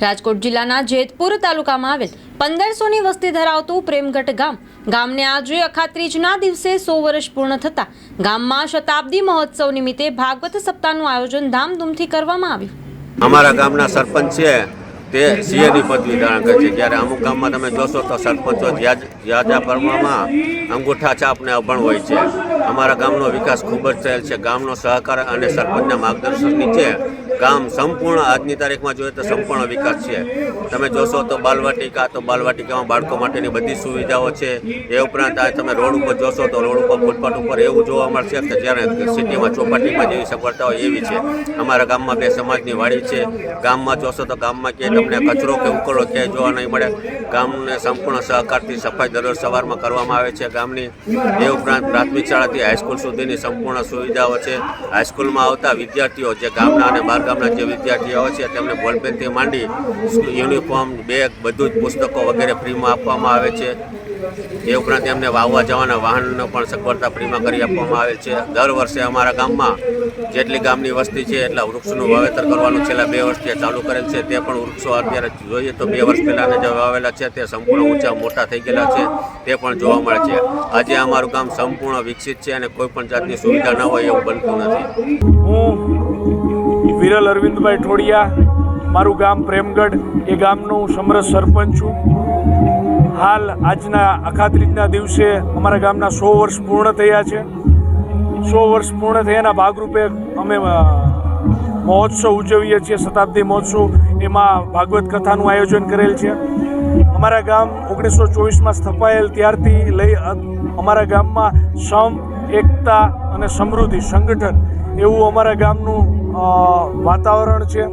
રાજકોટ જિલ્લાના જેતપુર તાલુકામાં આવેલ પંદરસોની વસ્તી ધરાવતું પ્રેમગઢ ગામ. ગામને આજે અખાત્રીજના દિવસે સો વર્ષ પૂર્ણ થતા ગામમાં શતાબ્દી મહોત્સવ નિમિત્તે ભાગવત સપ્તાહનું આયોજન ધામધૂમથી કરવામાં આવ્યું. અમારા ગામના સરપંચ છે, તે સીએની પદવી ધારણ કરે છે. જ્યારે અમુક ગામમાં તમે જોશો તો સરપંચો જ્યાં જ્યાં પ્રમાણમાં અંગૂઠા છાપને અભણ હોય છે. અમારા ગામનો વિકાસ ખૂબ જ થયેલ છે. ગામનો સહકાર અને સરપંચના માર્ગદર્શન નીચે ગામ સંપૂર્ણ આજની તારીખમાં જોઈએ તો સંપૂર્ણ વિકાસ છે. તમે જોશો તો બાલવાટિકા, તો બાલવાટિકામાં બાળકો માટેની બધી સુવિધાઓ છે. એ ઉપરાંત આ તમે રોડ ઉપર જોશો તો રોડ ઉપર, ફૂટપાથ ઉપર એવું જોવા મળશે કે જ્યારે સિટીમાં ચોપાટીમાં જેવી સગવડતા હોય એવી છે. અમારા ગામમાં બે સમાજની વાડી છે. ગામમાં જોશો તો ગામમાં ક્યાંય તમને કચરો કે ઉકળો ક્યાંય જોવા નહીં મળે. ગામને સંપૂર્ણ સહકારથી સફાઈ દરરોજ સવારમાં કરવામાં આવે છે ગામની. એ ઉપરાંત પ્રાથમિક શાળાથી હાઈસ્કૂલ સુધીની સંપૂર્ણ સુવિધાઓ છે. હાઈસ્કૂલમાં આવતા વિદ્યાર્થીઓ જે ગામના અને બહારગામના જે વિદ્યાર્થીઓ છે, તેમને બોલપેનથી માંડી યુનિફોર્મ બેગ બધું જ પુસ્તકો વગેરે ફ્રીમાં આપવામાં આવે છે. એ ઉપરાંત એમને વાવવા જવાના વાહનનો પણ સગવડતા ફ્રીમાં કરી આપવામાં આવે છે. દર વર્ષે અમારા ગામમાં જેટલી ગામની વસ્તી છે એટલા વૃક્ષનું વાવેતર કરવાનું છેલ્લા બે વર્ષથી ચાલુ કરેલ છે. તે પણ વૃક્ષો અત્યારે જોઈએ તો બે વર્ષ પહેલાંના જે વાવેલા છે તે સંપૂર્ણ ઊંચા મોટા થઈ ગયેલા છે. તે પણ જોવા મળે છે. આજે અમારું ગામ સંપૂર્ણ વિકસિત છે અને કોઈ પણ જાતની સુવિધા ન હોય એવું બનતું નથી. હું વિરલ અરવિંદભાઈ ઠોડિયા, મારું ગામ પ્રેમગઢ, એ ગામનો હું સમરસ સરપંચ છું. હાલ આજના અખાત્રીજના દિવસે અમારા ગામના સો વર્ષ પૂર્ણ થયા છે. સો વર્ષ પૂર્ણ થયાના ભાગરૂપે અમે મહોત્સવ ઉજવીએ છીએ, શતાબ્દી મહોત્સવ. એમાં ભાગવત કથાનું આયોજન કરેલ છે. અમારા ગામ ઓગણીસો ચોવીસમાં સ્થપાયેલ ત્યારથી લઈ અમારા ગામમાં સમ, એકતા અને સમૃદ્ધિ, સંગઠન એવું અમારા ગામનું વાતાવરણ છે.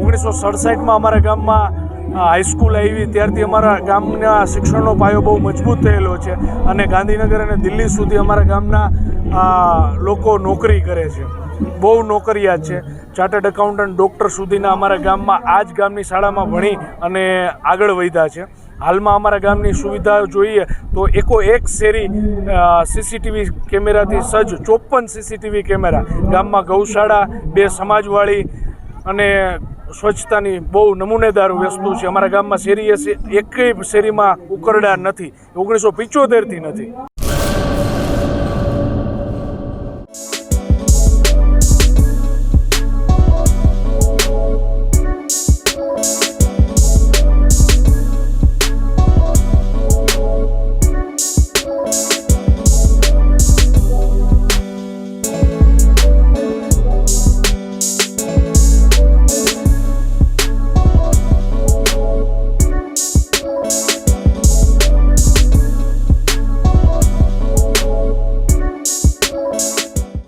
ઓગણીસો સડસઠમાં અમારા ગામમાં હાઈસ્કૂલ આવી, ત્યારથી અમારા ગામના શિક્ષણનો પાયો બહુ મજબૂત થયેલો છે અને ગાંધીનગર અને દિલ્હી સુધી અમારા ગામના લોકો નોકરી કરે છે. બહુ નોકરિયાત છે. ચાર્ટર્ડ એકાઉન્ટન્ટ ડૉક્ટર સુધીના અમારા ગામમાં આ જ ગામની શાળામાં ભણી અને આગળ વધ્યા છે. હાલમાં અમારા ગામની સુવિધાઓ જોઈએ તો એકો એક શેરી સીસીટીવી કેમેરાથી સજ્જ ચોપન સીસીટીવી કેમેરા. ગામમાં ગૌશાળા, બે સમાજવાળી અને સ્વચ્છતાની બહુ નમૂનેદાર વસ્તુ છે. અમારા ગામમાં શેરીએ એકેય શેરીમાં ઉકરડા નથી. ઓગણીસો પિચોતેરથી નથી.